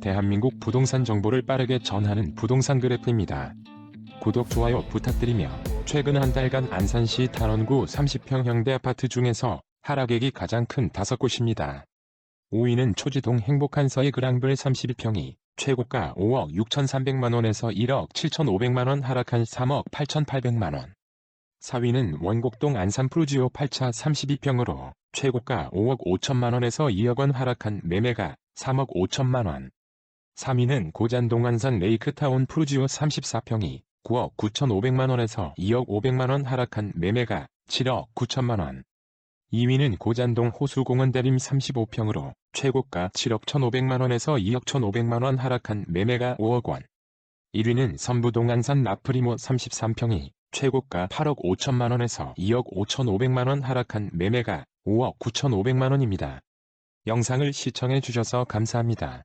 대한민국 부동산 정보를 빠르게 전하는 부동산 그래프입니다. 구독, 좋아요 부탁드리며 최근 한 달간 안산시 단원구 30평 형대 아파트 중에서 하락액이 가장 큰 다섯 곳입니다. 5위는 초지동 행복한 서희 그랑블 32평이 최고가 5억 6,300만원에서 1억 7,500만원 하락한 3억 8,800만원. 4위는 원곡동 안산 프루지오 8차 32평으로 최고가 5억 5천만원에서 2억원 하락한 매매가 3억 5천만원. 3위는 고잔동 안산 레이크타운 프루지오 34평이 9억 9,500만원에서 2억 500만원 하락한 매매가 7억 9천만원. 2위는 고잔동 호수공원 대림 35평으로 최고가 7억 1,500만원에서 2억 1,500만원 하락한 매매가 5억원. 1위는 선부동 안산 라프리모 33평이 최고가 8억 5천만원에서 2억 5,500만원 하락한 매매가 5억 9,500만원입니다. 영상을 시청해 주셔서 감사합니다.